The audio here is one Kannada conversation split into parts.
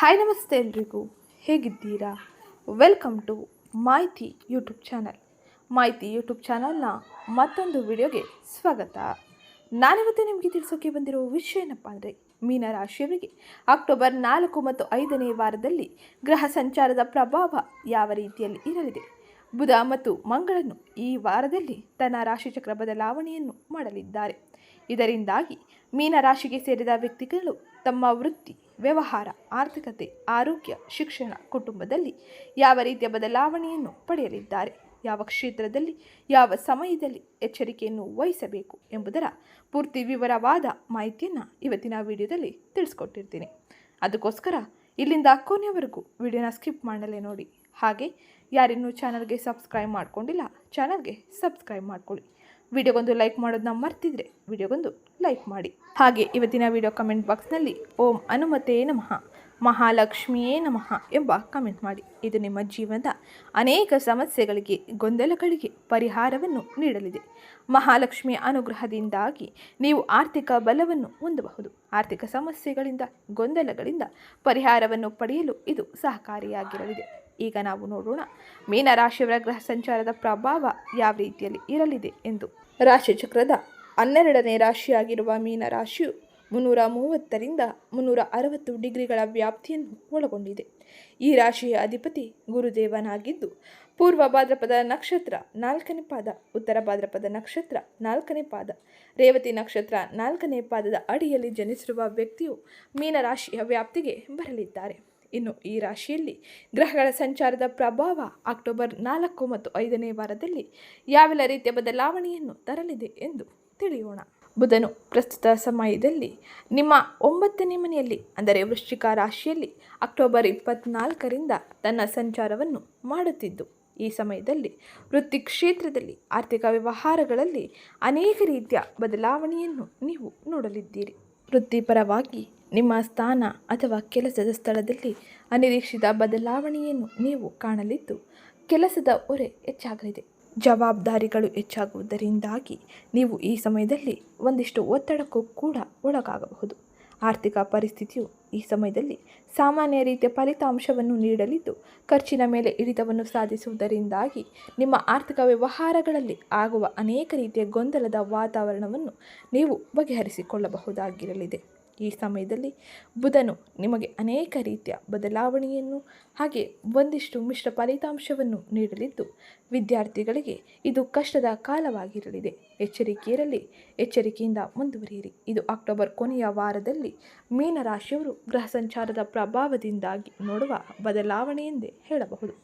ಹಾಯ್ ನಮಸ್ತೆ ಎಲ್ರಿಗೂ. ಹೇಗಿದ್ದೀರಾ? Welcome to Mahiti YouTube channel Mahiti YouTube ಚಾನಲ್ನ ಮತ್ತೊಂದು ವಿಡಿಯೋಗೆ ಸ್ವಾಗತ. ನಾನಿವತ್ತು ನಿಮಗೆ ತಿಳಿಸೋಕೆ ಬಂದಿರೋ ವಿಷಯ ಏನಪ್ಪ ಅಂದರೆ, ಮೀನರಾಶಿಯವರಿಗೆ ಅಕ್ಟೋಬರ್ ನಾಲ್ಕು ಮತ್ತು ಐದನೇ ವಾರದಲ್ಲಿ ಗ್ರಹ ಸಂಚಾರದ ಪ್ರಭಾವ ಯಾವ ರೀತಿಯಲ್ಲಿ ಇರಲಿದೆ? ಬುಧ ಮತ್ತು ಮಂಗಳನು ಈ ವಾರದಲ್ಲಿ ತನ್ನ ರಾಶಿಚಕ್ರ ಬದಲಾವಣೆಯನ್ನು ಮಾಡಲಿದ್ದಾರೆ. ಇದರಿಂದಾಗಿ ಮೀನರಾಶಿಗೆ ಸೇರಿದ ವ್ಯಕ್ತಿಗಳು ತಮ್ಮ ವೃತ್ತಿ, ವ್ಯವಹಾರ, ಆರ್ಥಿಕತೆ, ಆರೋಗ್ಯ, ಶಿಕ್ಷಣ ಕುಟುಂಬದಲ್ಲಿ ಯಾವ ರೀತಿಯ ಬದಲಾವಣೆಯನ್ನು ಪಡೆಯಲಿದ್ದಾರೆ? ಯಾವ ಕ್ಷೇತ್ರದಲ್ಲಿ, ಯಾವ ಸಮಯದಲ್ಲಿ ಎಚ್ಚರಿಕೆಯನ್ನು ವಹಿಸಬೇಕು ಎಂಬುದರ ಪೂರ್ತಿ ವಿವರವಾದ ಮಾಹಿತಿಯನ್ನು ಇವತ್ತಿನ ವಿಡಿಯೋದಲ್ಲಿ ತಿಳಿಸ್ಕೊಟ್ಟಿರ್ತೀನಿ. ಅದಕ್ಕೋಸ್ಕರ ಇಲ್ಲಿಂದ ಕೊನೆಯವರೆಗೂ ವಿಡಿಯೋನ ಸ್ಕಿಪ್ ಮಾಡಲೇ ನೋಡಿ. ಹಾಗೆ ಯಾರಿನ್ನೂ ಚಾನಲ್ಗೆ ಸಬ್ಸ್ಕ್ರೈಬ್ ಮಾಡಿಕೊಂಡಿಲ್ಲ, ಚಾನಲ್ಗೆ ಸಬ್ಸ್ಕ್ರೈಬ್ ಮಾಡ್ಕೊಳ್ಳಿ. ವಿಡಿಯೋಗೊಂದು ಲೈಕ್ ಮಾಡೋದನ್ನ ಮರ್ತಿದ್ರೆ ವಿಡಿಯೋಗೊಂದು ಲೈಕ್ ಮಾಡಿ. ಹಾಗೆ ಇವತ್ತಿನ ವಿಡಿಯೋ ಕಮೆಂಟ್ ಬಾಕ್ಸ್ನಲ್ಲಿ ಓಂ ಅನುಮತೇ ನಮಃ, ಮಹಾಲಕ್ಷ್ಮಿಯೇ ನಮಃ ಎಂಬ ಕಮೆಂಟ್ ಮಾಡಿ. ಇದು ನಿಮ್ಮ ಜೀವನದ ಅನೇಕ ಸಮಸ್ಯೆಗಳಿಗೆ, ಗೊಂದಲಗಳಿಗೆ ಪರಿಹಾರವನ್ನು ನೀಡಲಿದೆ. ಮಹಾಲಕ್ಷ್ಮಿಯ ಅನುಗ್ರಹದಿಂದಾಗಿ ನೀವು ಆರ್ಥಿಕ ಬಲವನ್ನು ಹೊಂದಬಹುದು. ಆರ್ಥಿಕ ಸಮಸ್ಯೆಗಳಿಂದ, ಗೊಂದಲಗಳಿಂದ ಪರಿಹಾರವನ್ನು ಪಡೆಯಲು ಇದು ಸಹಕಾರಿಯಾಗಿರಲಿದೆ. ಈಗ ನಾವು ನೋಡೋಣ. ಮೀನರಾಶಿಯವರ ಗ್ರಹ ಸಂಚಾರದ ಪ್ರಭಾವ ಯಾವ ರೀತಿಯಲ್ಲಿ ಇರಲಿದೆ ಎಂದು. ರಾಶಿಚಕ್ರದ ಹನ್ನೆರಡನೇ ರಾಶಿಯಾಗಿರುವ ಮೀನರಾಶಿಯು ಮುನ್ನೂರ ಮೂವತ್ತರಿಂದ ಮುನ್ನೂರ ಅರವತ್ತು ಡಿಗ್ರಿಗಳ ವ್ಯಾಪ್ತಿಯನ್ನು ಒಳಗೊಂಡಿದೆ. ಈ ರಾಶಿಯ ಅಧಿಪತಿ ಗುರುದೇವನಾಗಿದ್ದು, ಪೂರ್ವ ಭಾದ್ರಪದ ನಕ್ಷತ್ರ ನಾಲ್ಕನೇ ಪಾದ, ಉತ್ತರ ಭಾದ್ರಪದ ನಕ್ಷತ್ರ ನಾಲ್ಕನೇ ಪಾದ, ರೇವತಿ ನಕ್ಷತ್ರ ನಾಲ್ಕನೇ ಪಾದದ ಅಡಿಯಲ್ಲಿ ಜನಿಸಿರುವ ವ್ಯಕ್ತಿಯು ಮೀನರಾಶಿಯ ವ್ಯಾಪ್ತಿಗೆ ಬರಲಿದ್ದಾರೆ. ಇನ್ನು ಈ ರಾಶಿಯಲ್ಲಿ ಗ್ರಹಗಳ ಸಂಚಾರದ ಪ್ರಭಾವ ಅಕ್ಟೋಬರ್ ನಾಲ್ಕು ಮತ್ತು ಐದನೇ ವಾರದಲ್ಲಿ ಯಾವೆಲ್ಲ ರೀತಿಯ ಬದಲಾವಣೆಯನ್ನು ತರಲಿದೆ ಎಂದು ತಿಳಿಯೋಣ. ಬುಧನು ಪ್ರಸ್ತುತ ಸಮಯದಲ್ಲಿ ನಿಮ್ಮ ಒಂಬತ್ತನೇ ಮನೆಯಲ್ಲಿ, ಅಂದರೆ ವೃಶ್ಚಿಕ ರಾಶಿಯಲ್ಲಿ ಅಕ್ಟೋಬರ್ ಇಪ್ಪತ್ನಾಲ್ಕರಿಂದ ತನ್ನ ಸಂಚಾರವನ್ನು ಮಾಡುತ್ತಿದ್ದು, ಈ ಸಮಯದಲ್ಲಿ ವೃತ್ತಿ ಕ್ಷೇತ್ರದಲ್ಲಿ ಆರ್ಥಿಕ ವ್ಯವಹಾರಗಳಲ್ಲಿ ಅನೇಕ ರೀತಿಯ ಬದಲಾವಣೆಯನ್ನು ನೀವು ನೋಡಲಿದ್ದೀರಿ. ವೃತ್ತಿಪರವಾಗಿ ನಿಮ್ಮ ಸ್ಥಾನ ಅಥವಾ ಕೆಲಸದ ಸ್ಥಳದಲ್ಲಿ ಅನಿರೀಕ್ಷಿತ ಬದಲಾವಣೆಯನ್ನು ನೀವು ಕಾಣಲಿದ್ದು ಕೆಲಸದ ಹೊರೆ ಹೆಚ್ಚಾಗಲಿದೆ. ಜವಾಬ್ದಾರಿಗಳು ಹೆಚ್ಚಾಗುವುದರಿಂದಾಗಿ ನೀವು ಈ ಸಮಯದಲ್ಲಿ ಒಂದಿಷ್ಟು ಒತ್ತಡಕ್ಕೂ ಕೂಡ ಒಳಗಾಗಬಹುದು. ಆರ್ಥಿಕ ಪರಿಸ್ಥಿತಿಯು ಈ ಸಮಯದಲ್ಲಿ ಸಾಮಾನ್ಯ ರೀತಿಯ ಫಲಿತಾಂಶವನ್ನು ನೀಡಲಿದ್ದು, ಖರ್ಚಿನ ಮೇಲೆ ಹಿಡಿತವನ್ನು ಸಾಧಿಸುವುದರಿಂದಾಗಿ ನಿಮ್ಮ ಆರ್ಥಿಕ ವ್ಯವಹಾರಗಳಲ್ಲಿ ಆಗುವ ಅನೇಕ ರೀತಿಯ ಗೊಂದಲದ ವಾತಾವರಣವನ್ನು ನೀವು ಬಗೆಹರಿಸಿಕೊಳ್ಳಬಹುದಾಗಿರಲಿದೆ. ಈ ಸಮಯದಲ್ಲಿ ಬುಧನು ನಿಮಗೆ ಅನೇಕ ರೀತಿಯ ಬದಲಾವಣೆಯನ್ನು ಹಾಗೆ ಒಂದಿಷ್ಟು ಮಿಶ್ರ ಫಲಿತಾಂಶವನ್ನು ನೀಡಲಿದ್ದು, ವಿದ್ಯಾರ್ಥಿಗಳಿಗೆ ಇದು ಕಷ್ಟದ ಕಾಲವಾಗಿರಲಿದೆ. ಎಚ್ಚರಿಕೆಯಿರಲಿ, ಎಚ್ಚರಿಕೆಯಿಂದ ಮುಂದುವರಿಯಿರಿ. ಇದು ಅಕ್ಟೋಬರ್ ಕೊನೆಯ ವಾರದಲ್ಲಿ ಮೀನರಾಶಿಯವರು ಗೃಹ ಸಂಚಾರದ ಪ್ರಭಾವದಿಂದಾಗಿ ನೋಡುವ ಬದಲಾವಣೆ ಎಂದೇ ಹೇಳಬಹುದು.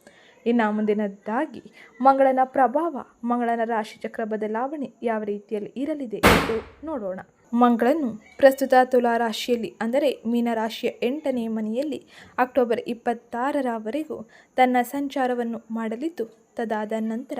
ಇನ್ನು ಮುಂದಿನದ್ದಾಗಿ ಮಂಗಳನ ಪ್ರಭಾವ, ಮಂಗಳನ ರಾಶಿಚಕ್ರ ಬದಲಾವಣೆ ಯಾವ ರೀತಿಯಲ್ಲಿ ಇರಲಿದೆ ಎಂದು ನೋಡೋಣ. ಮಂಗಳನು ಪ್ರಸ್ತುತ ತುಲಾ ರಾಶಿಯಲ್ಲಿ, ಅಂದರೆ ಮೀನರಾಶಿಯ ಎಂಟನೇ ಮನೆಯಲ್ಲಿ ಅಕ್ಟೋಬರ್ ಇಪ್ಪತ್ತಾರರವರೆಗೂ ತನ್ನ ಸಂಚಾರವನ್ನು ಮಾಡಲಿದ್ದು, ತದಾದ ನಂತರ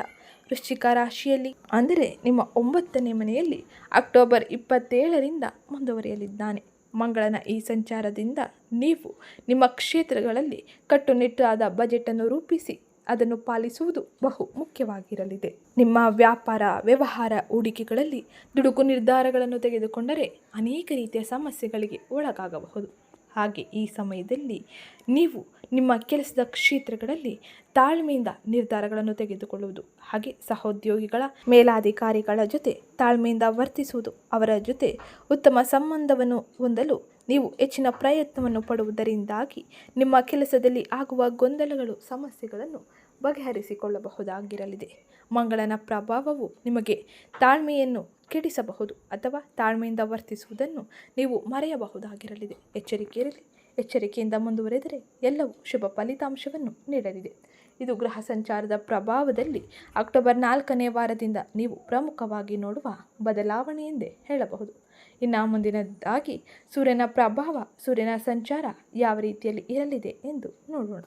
ವೃಶ್ಚಿಕ ರಾಶಿಯಲ್ಲಿ, ಅಂದರೆ ನಿಮ್ಮ ಒಂಬತ್ತನೇ ಮನೆಯಲ್ಲಿ ಅಕ್ಟೋಬರ್ ಇಪ್ಪತ್ತೇಳರಿಂದ ಮುಂದುವರಿಯಲಿದ್ದಾನೆ. ಮಂಗಳನ ಈ ಸಂಚಾರದಿಂದ ನೀವು ನಿಮ್ಮ ಕ್ಷೇತ್ರಗಳಲ್ಲಿ ಕಟ್ಟುನಿಟ್ಟಾದ ಬಜೆಟನ್ನು ರೂಪಿಸಿ ಅದನ್ನು ಪಾಲಿಸುವುದು ಬಹು ಮುಖ್ಯವಾಗಿರಲಿದೆ. ನಿಮ್ಮ ವ್ಯಾಪಾರ, ವ್ಯವಹಾರ ಹೂಡಿಕೆಗಳಲ್ಲಿ ದುಡುಕು ನಿರ್ಧಾರಗಳನ್ನು ತೆಗೆದುಕೊಂಡರೆ ಅನೇಕ ರೀತಿಯ ಸಮಸ್ಯೆಗಳಿಗೆ ಒಳಗಾಗಬಹುದು. ಹಾಗೆ ಈ ಸಮಯದಲ್ಲಿ ನೀವು ನಿಮ್ಮ ಕೆಲಸದ ಕ್ಷೇತ್ರಗಳಲ್ಲಿ ತಾಳ್ಮೆಯಿಂದ ನಿರ್ಧಾರಗಳನ್ನು ತೆಗೆದುಕೊಳ್ಳುವುದು, ಹಾಗೆ ಸಹೋದ್ಯೋಗಿಗಳ, ಮೇಲಾಧಿಕಾರಿಗಳ ಜೊತೆ ತಾಳ್ಮೆಯಿಂದ ವರ್ತಿಸುವುದು, ಅವರ ಜೊತೆ ಉತ್ತಮ ಸಂಬಂಧವನ್ನು ಹೊಂದಲು ನೀವು ಹೆಚ್ಚಿನ ಪ್ರಯತ್ನವನ್ನು ಪಡುವುದರಿಂದಾಗಿ ನಿಮ್ಮ ಕೆಲಸದಲ್ಲಿ ಆಗುವ ಗೊಂದಲಗಳು, ಸಮಸ್ಯೆಗಳನ್ನು ಬಗೆಹರಿಸಿಕೊಳ್ಳಬಹುದಾಗಿರಲಿದೆ. ಮಂಗಳನ ಪ್ರಭಾವವು ನಿಮಗೆ ತಾಳ್ಮೆಯನ್ನು ಕೆಡಿಸಬಹುದು ಅಥವಾ ತಾಳ್ಮೆಯಿಂದ ವರ್ತಿಸುವುದನ್ನು ನೀವು ಮರೆಯಬಹುದಾಗಿರಲಿದೆ. ಎಚ್ಚರಿಕೆಯಿರಲಿ. ಎಚ್ಚರಿಕೆಯಿಂದ ಮುಂದುವರೆದರೆ ಎಲ್ಲವೂ ಶುಭ ಫಲಿತಾಂಶವನ್ನು ನೀಡಲಿದೆ. ಇದು ಗ್ರಹ ಸಂಚಾರದ ಪ್ರಭಾವದಲ್ಲಿ ಅಕ್ಟೋಬರ್ ನಾಲ್ಕನೇ ವಾರದಿಂದ ನೀವು ಪ್ರಮುಖವಾಗಿ ನೋಡುವ ಬದಲಾವಣೆ ಎಂದೇ ಹೇಳಬಹುದು. ಇನ್ನು ಮುಂದಿನದಾಗಿ ಸೂರ್ಯನ ಪ್ರಭಾವ, ಸೂರ್ಯನ ಸಂಚಾರ ಯಾವ ರೀತಿಯಲ್ಲಿ ಇರಲಿದೆ ಎಂದು ನೋಡೋಣ.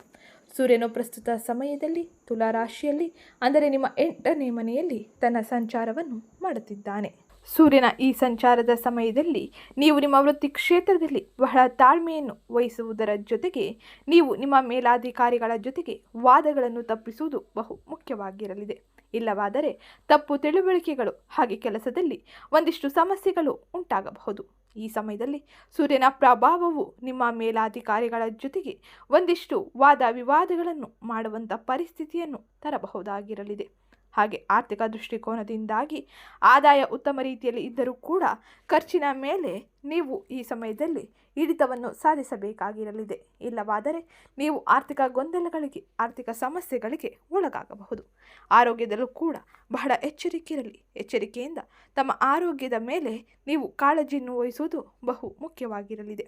ಸೂರ್ಯನು ಪ್ರಸ್ತುತ ಸಮಯದಲ್ಲಿ ತುಲಾ ರಾಶಿಯಲ್ಲಿ ಅಂದರೆ ನಿಮ್ಮ ಎಂಟನೇ ಮನೆಯಲ್ಲಿ ತನ್ನ ಸಂಚಾರವನ್ನು ಮಾಡುತ್ತಿದ್ದಾನೆ. ಸೂರ್ಯನ ಈ ಸಂಚಾರದ ಸಮಯದಲ್ಲಿ ನೀವು ನಿಮ್ಮ ವೃತ್ತಿ ಕ್ಷೇತ್ರದಲ್ಲಿ ಬಹಳ ತಾಳ್ಮೆಯನ್ನು ವಹಿಸುವುದರ ಜೊತೆಗೆ ನೀವು ನಿಮ್ಮ ಮೇಲಾಧಿಕಾರಿಗಳ ಜೊತೆಗೆ ವಾದಗಳನ್ನು ತಪ್ಪಿಸುವುದು ಬಹು ಮುಖ್ಯವಾಗಿರಲಿದೆ. ಇಲ್ಲವಾದರೆ ತಪ್ಪು ತಿಳುವಳಿಕೆಗಳು ಹಾಗೆ ಕೆಲಸದಲ್ಲಿ ಒಂದಿಷ್ಟು ಸಮಸ್ಯೆಗಳು ಉಂಟಾಗಬಹುದು. ಈ ಸಮಯದಲ್ಲಿ ಸೂರ್ಯನ ಪ್ರಭಾವವು ನಿಮ್ಮ ಮೇಲಾಧಿಕಾರಿಗಳ ಜೊತೆಗೆ ಒಂದಿಷ್ಟು ವಾದ ವಿವಾದಗಳನ್ನು ಮಾಡುವಂಥ ಪರಿಸ್ಥಿತಿಯನ್ನು ತರಬಹುದಾಗಿರಲಿದೆ. ಹಾಗೆ ಆರ್ಥಿಕ ದೃಷ್ಟಿಕೋನದಿಂದಾಗಿ ಆದಾಯ ಉತ್ತಮ ರೀತಿಯಲ್ಲಿ ಇದ್ದರೂ ಕೂಡ ಖರ್ಚಿನ ಮೇಲೆ ನೀವು ಈ ಸಮಯದಲ್ಲಿ ಹಿಡಿತವನ್ನು ಸಾಧಿಸಬೇಕಾಗಿರಲಿದೆ. ಇಲ್ಲವಾದರೆ ನೀವು ಆರ್ಥಿಕ ಗೊಂದಲಗಳಿಗೆ, ಆರ್ಥಿಕ ಸಮಸ್ಯೆಗಳಿಗೆ ಒಳಗಾಗಬಹುದು. ಆರೋಗ್ಯದಲ್ಲೂ ಕೂಡ ಬಹಳ ಎಚ್ಚರಿಕೆ ಇರಲಿ. ಎಚ್ಚರಿಕೆಯಿಂದ ತಮ್ಮ ಆರೋಗ್ಯದ ಮೇಲೆ ನೀವು ಕಾಳಜಿಯನ್ನು ವಹಿಸುವುದು ಬಹು ಮುಖ್ಯವಾಗಿರಲಿದೆ.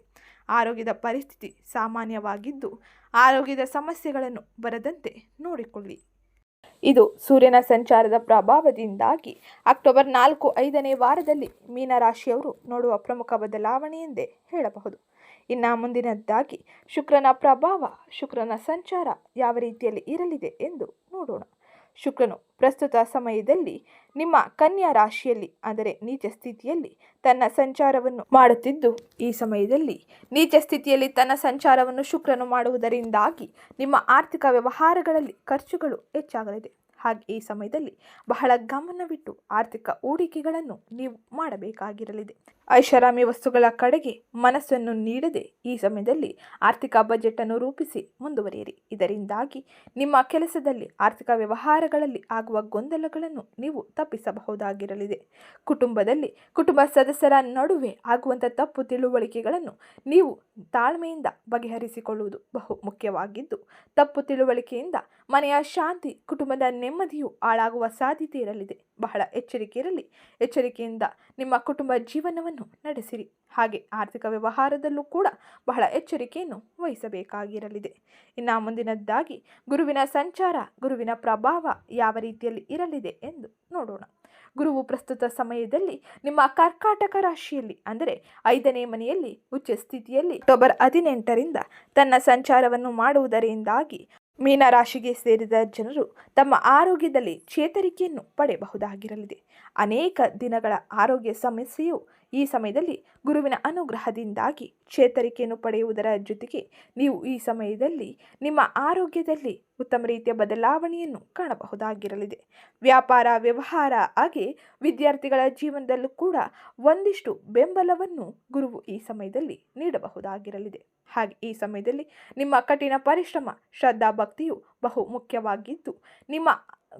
ಆರೋಗ್ಯದ ಪರಿಸ್ಥಿತಿ ಸಾಮಾನ್ಯವಾಗಿದ್ದು ಆರೋಗ್ಯದ ಸಮಸ್ಯೆಗಳನ್ನು ಬರದಂತೆ ನೋಡಿಕೊಳ್ಳಿ. ಇದು ಸೂರ್ಯನ ಸಂಚಾರದ ಪ್ರಭಾವದಿಂದಾಗಿ. ಅಕ್ಟೋಬರ್ ನಾಲ್ಕು ಐದನೇ ವಾರದಲ್ಲಿ ಮೀನರಾಶಿಯವರು ನೋಡುವ ಪ್ರಮುಖ ಬದಲಾವಣೆ ಎಂದೇ ಹೇಳಬಹುದು. ಇನ್ನು ಮುಂದಿನದ್ದಾಗಿ, ಶುಕ್ರನ ಪ್ರಭಾವ, ಶುಕ್ರನ ಸಂಚಾರ ಯಾವ ರೀತಿಯಲ್ಲಿ ಇರಲಿದೆ ಎಂದು ನೋಡೋಣ. ಶುಕ್ರನು ಪ್ರಸ್ತುತ ಸಮಯದಲ್ಲಿ ನಿಮ್ಮ ಕನ್ಯಾ ರಾಶಿಯಲ್ಲಿ, ಅಂದರೆ ನೀಚ ಸ್ಥಿತಿಯಲ್ಲಿ ತನ್ನ ಸಂಚಾರವನ್ನು ಮಾಡುತ್ತಿದ್ದು, ಈ ಸಮಯದಲ್ಲಿ ನೀಚ ಸ್ಥಿತಿಯಲ್ಲಿ ತನ್ನ ಸಂಚಾರವನ್ನು ಶುಕ್ರನು ಮಾಡುವುದರಿಂದಾಗಿ ನಿಮ್ಮ ಆರ್ಥಿಕ ವ್ಯವಹಾರಗಳಲ್ಲಿ ಖರ್ಚುಗಳು ಹೆಚ್ಚಾಗಲಿದೆ. ಹಾಗೆ ಈ ಸಮಯದಲ್ಲಿ ಬಹಳ ಗಮನವಿಟ್ಟು ಆರ್ಥಿಕ ಹೂಡಿಕೆಗಳನ್ನು ನೀವು ಮಾಡಬೇಕಾಗಿರಲಿದೆ. ಐಷಾರಾಮಿ ವಸ್ತುಗಳ ಕಡೆಗೆ ಮನಸ್ಸನ್ನು ನೀಡದೆ ಈ ಸಮಯದಲ್ಲಿ ಆರ್ಥಿಕ ಬಜೆಟನ್ನು ರೂಪಿಸಿ ಮುಂದುವರಿಯಿರಿ. ಇದರಿಂದಾಗಿ ನಿಮ್ಮ ಕೆಲಸದಲ್ಲಿ ಆರ್ಥಿಕ ವ್ಯವಹಾರಗಳಲ್ಲಿ ಆಗುವ ಗೊಂದಲಗಳನ್ನು ನೀವು ತಪ್ಪಿಸಬಹುದಾಗಿರಲಿದೆ. ಕುಟುಂಬದಲ್ಲಿ ಕುಟುಂಬ ಸದಸ್ಯರ ನಡುವೆ ಆಗುವಂಥ ತಪ್ಪು ತಿಳುವಳಿಕೆಗಳನ್ನು ನೀವು ತಾಳ್ಮೆಯಿಂದ ಬಗೆಹರಿಸಿಕೊಳ್ಳುವುದು ಬಹು ಮುಖ್ಯವಾಗಿದ್ದು, ತಪ್ಪು ತಿಳುವಳಿಕೆಯಿಂದ ಮನೆಯ ಶಾಂತಿ ಕುಟುಂಬದ ನೆಮ್ಮದಿಯು ಹಾಳಾಗುವ ಸಾಧ್ಯತೆ ಇರಲಿದೆ. ಬಹಳ ಎಚ್ಚರಿಕೆ ಇರಲಿ ಎಚ್ಚರಿಕೆಯಿಂದ ನಿಮ್ಮ ಕುಟುಂಬ ಜೀವನವನ್ನು ನಡೆಸಿರಿ. ಹಾಗೆ ಆರ್ಥಿಕ ವ್ಯವಹಾರದಲ್ಲೂ ಕೂಡ ಬಹಳ ಎಚ್ಚರಿಕೆಯನ್ನು ವಹಿಸಬೇಕಾಗಿರಲಿದೆ. ಇನ್ನು ಮುಂದಿನದ್ದಾಗಿ, ಗುರುವಿನ ಸಂಚಾರ, ಗುರುವಿನ ಪ್ರಭಾವ ಯಾವ ರೀತಿಯಲ್ಲಿ ಇರಲಿದೆ ಎಂದು ನೋಡೋಣ. ಗುರುವು ಪ್ರಸ್ತುತ ಸಮಯದಲ್ಲಿ ನಿಮ್ಮ ಕರ್ಕಾಟಕ ರಾಶಿಯಲ್ಲಿ, ಅಂದರೆ ಐದನೇ ಮನೆಯಲ್ಲಿ ಉಚ್ಚ ಸ್ಥಿತಿಯಲ್ಲಿ ಅಕ್ಟೋಬರ್ ಹದಿನೆಂಟರಿಂದ ತನ್ನ ಸಂಚಾರವನ್ನು ಮಾಡುವುದರಿಂದಾಗಿ ಮೀನರಾಶಿಗೆ ಸೇರಿದ ಜನರು ತಮ್ಮ ಆರೋಗ್ಯದಲ್ಲಿ ಚೇತರಿಕೆಯನ್ನು ಪಡೆಯಬಹುದಾಗಿರಲಿದೆ. ಅನೇಕ ದಿನಗಳ ಆರೋಗ್ಯ ಸಮಸ್ಯೆಯು ಈ ಸಮಯದಲ್ಲಿ ಗುರುವಿನ ಅನುಗ್ರಹದಿಂದಾಗಿ ಚೇತರಿಕೆಯನ್ನು ಪಡೆಯುವುದರ ಜೊತೆಗೆ ನೀವು ಈ ಸಮಯದಲ್ಲಿ ನಿಮ್ಮ ಆರೋಗ್ಯದಲ್ಲಿ ಉತ್ತಮ ರೀತಿಯ ಬದಲಾವಣೆಯನ್ನು ಕಾಣಬಹುದಾಗಿರಲಿದೆ. ವ್ಯಾಪಾರ, ವ್ಯವಹಾರ, ಹಾಗೆ ವಿದ್ಯಾರ್ಥಿಗಳ ಜೀವನದಲ್ಲೂ ಕೂಡ ಒಂದಿಷ್ಟು ಬೆಂಬಲವನ್ನು ಗುರುವು ಈ ಸಮಯದಲ್ಲಿ ನೀಡಬಹುದಾಗಿರಲಿದೆ. ಹಾಗೆ ಈ ಸಮಯದಲ್ಲಿ ನಿಮ್ಮ ಕಠಿಣ ಪರಿಶ್ರಮ, ಶ್ರದ್ಧಾ ಭಕ್ತಿಯು ಬಹು ಮುಖ್ಯವಾಗಿದ್ದು, ನಿಮ್ಮ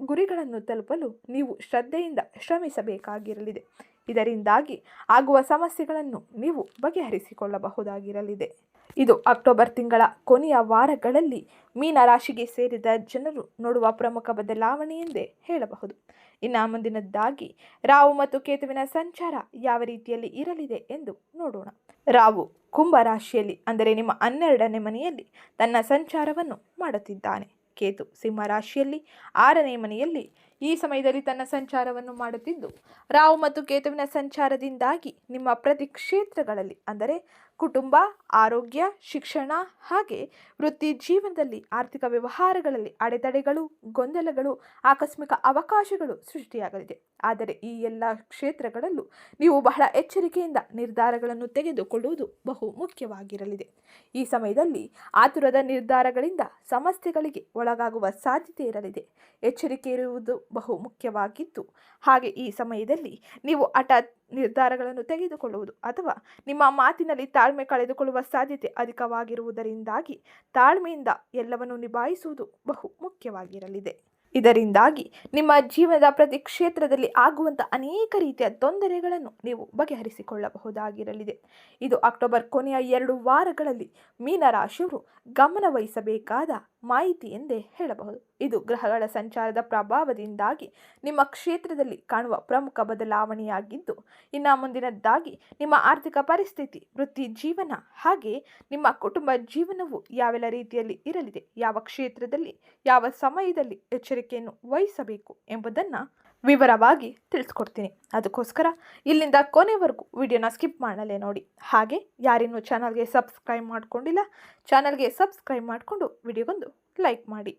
ಗುರಿಗಳನ್ನು ತಲುಪಲು ನೀವು ಶ್ರದ್ಧೆಯಿಂದ ಶ್ರಮಿಸಬೇಕಾಗಿರಲಿದೆ. ಇದರಿಂದಾಗಿ ಆಗುವ ಸಮಸ್ಯೆಗಳನ್ನು ನೀವು ಬಗೆಹರಿಸಿಕೊಳ್ಳಬಹುದಾಗಿರಲಿದೆ. ಇದು ಅಕ್ಟೋಬರ್ ತಿಂಗಳ ಕೊನೆಯ ವಾರಗಳಲ್ಲಿ ಮೀನ ರಾಶಿಗೆ ಸೇರಿದ ಜನರು ನೋಡುವ ಪ್ರಮುಖ ಬದಲಾವಣೆ ಎಂದೇ ಹೇಳಬಹುದು. ಇನ್ನು ಮುಂದಿನದ್ದಾಗಿ ರಾವು ಮತ್ತು ಕೇತುವಿನ ಸಂಚಾರ ಯಾವ ರೀತಿಯಲ್ಲಿ ಇರಲಿದೆ ಎಂದು ನೋಡೋಣ. ರಾವು ಕುಂಭ ರಾಶಿಯಲ್ಲಿ, ಅಂದರೆ ನಿಮ್ಮ ಹನ್ನೆರಡನೇ ಮನೆಯಲ್ಲಿ ತನ್ನ ಸಂಚಾರವನ್ನು ಮಾಡುತ್ತಿದ್ದಾನೆ. ಕೇತು ಸಿಂಹ ರಾಶಿಯಲ್ಲಿ, ಆರನೇ ಮನೆಯಲ್ಲಿ ಈ ಸಮಯದಲ್ಲಿ ತನ್ನ ಸಂಚಾರವನ್ನು ಮಾಡುತ್ತಿದ್ದು ರಾವು ಮತ್ತು ಕೇತುವಿನ ಸಂಚಾರದಿಂದಾಗಿ ನಿಮ್ಮ ಪ್ರತಿ ಕ್ಷೇತ್ರಗಳಲ್ಲಿ, ಅಂದರೆ ಕುಟುಂಬ, ಆರೋಗ್ಯ, ಶಿಕ್ಷಣ ಹಾಗೆ ವೃತ್ತಿ ಜೀವನದಲ್ಲಿ ಆರ್ಥಿಕ ವ್ಯವಹಾರಗಳಲ್ಲಿ ಅಡೆತಡೆಗಳು, ಗೊಂದಲಗಳು, ಆಕಸ್ಮಿಕ ಅವಕಾಶಗಳು ಸೃಷ್ಟಿಯಾಗಲಿದೆ. ಆದರೆ ಈ ಎಲ್ಲ ಕ್ಷೇತ್ರಗಳಲ್ಲೂ ನೀವು ಬಹಳ ಎಚ್ಚರಿಕೆಯಿಂದ ನಿರ್ಧಾರಗಳನ್ನು ತೆಗೆದುಕೊಳ್ಳುವುದು ಬಹು ಮುಖ್ಯವಾಗಿರಲಿದೆ. ಈ ಸಮಯದಲ್ಲಿ ಆತುರದ ನಿರ್ಧಾರಗಳಿಂದ ಸಮಸ್ಯೆಗಳಿಗೆ ಒಳಗಾಗುವ ಸಾಧ್ಯತೆ ಇರಲಿದೆ. ಎಚ್ಚರಿಕೆ ಇರುವುದು ಬಹು ಮುಖ್ಯವಾಗಿದ್ದು ಹಾಗೆ ಈ ಸಮಯದಲ್ಲಿ ನೀವು ಹಠಾತ್ ನಿರ್ಧಾರಗಳನ್ನು ತೆಗೆದುಕೊಳ್ಳುವುದು ಅಥವಾ ನಿಮ್ಮ ಮಾತಿನಲ್ಲಿ ತಾಳ್ಮೆ ಕಳೆದುಕೊಳ್ಳುವ ಸಾಧ್ಯತೆ ಅಧಿಕವಾಗಿರುವುದರಿಂದಾಗಿ ತಾಳ್ಮೆಯಿಂದ ಎಲ್ಲವನ್ನು ನಿಭಾಯಿಸುವುದು ಬಹು ಮುಖ್ಯವಾಗಿರಲಿದೆ. ಇದರಿಂದಾಗಿ ನಿಮ್ಮ ಜೀವನದ ಪ್ರತಿ ಕ್ಷೇತ್ರದಲ್ಲಿ ಆಗುವಂಥ ಅನೇಕ ರೀತಿಯ ತೊಂದರೆಗಳನ್ನು ನೀವು ಬಗೆಹರಿಸಿಕೊಳ್ಳಬಹುದಾಗಿರಲಿದೆ. ಇದು ಅಕ್ಟೋಬರ್ ಕೊನೆಯ ಎರಡು ವಾರಗಳಲ್ಲಿ ಮೀನರಾಶಿಯವರು ಗಮನವಹಿಸಬೇಕಾದ ಮಾಹಿತಿ ಎಂದೇ ಹೇಳಬಹುದು. ಇದು ಗ್ರಹಗಳ ಸಂಚಾರದ ಪ್ರಭಾವದಿಂದಾಗಿ ನಿಮ್ಮ ಕ್ಷೇತ್ರದಲ್ಲಿ ಕಾಣುವ ಪ್ರಮುಖ ಬದಲಾವಣೆಯಾಗಿದ್ದು, ಇನ್ನು ಮುಂದಿನದ್ದಾಗಿ ನಿಮ್ಮ ಆರ್ಥಿಕ ಪರಿಸ್ಥಿತಿ, ವೃತ್ತಿ ಜೀವನ ಹಾಗೆ ನಿಮ್ಮ ಕುಟುಂಬ ಜೀವನವು ಯಾವೆಲ್ಲ ರೀತಿಯಲ್ಲಿ ಇರಲಿದೆ, ಯಾವ ಕ್ಷೇತ್ರದಲ್ಲಿ, ಯಾವ ಸಮಯದಲ್ಲಿ ಎಚ್ಚರಿಕೆಯನ್ನು ವಹಿಸಬೇಕು ಎಂಬುದನ್ನು ವಿವರವಾಗಿ ತಿಳಿಸ್ಕೊಡ್ತೀನಿ. ಅದಕ್ಕೋಸ್ಕರ ಇಲ್ಲಿಂದ ಕೊನೆವರೆಗೂ ವಿಡಿಯೋನ ಸ್ಕಿಪ್ ಮಾಡಲೇ ನೋಡಿ. ಹಾಗೆ ಯಾರಿನ್ನೂ ಚಾನಲ್ಗೆ ಸಬ್ಸ್ಕ್ರೈಬ್ ಮಾಡಿಕೊಂಡಿಲ್ಲ, ಚಾನಲ್ಗೆ ಸಬ್ಸ್ಕ್ರೈಬ್ ಮಾಡಿಕೊಂಡು ವಿಡಿಯೋಗೊಂದು ಲೈಕ್ ಮಾಡಿ.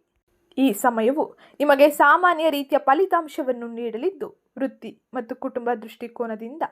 ಈ ಸಮಯವು ನಿಮಗೆ ಸಾಮಾನ್ಯ ರೀತಿಯ ಫಲಿತಾಂಶವನ್ನು ನೀಡಲಿದ್ದು, ವೃತ್ತಿ ಮತ್ತು ಕುಟುಂಬ ದೃಷ್ಟಿಕೋನದಿಂದ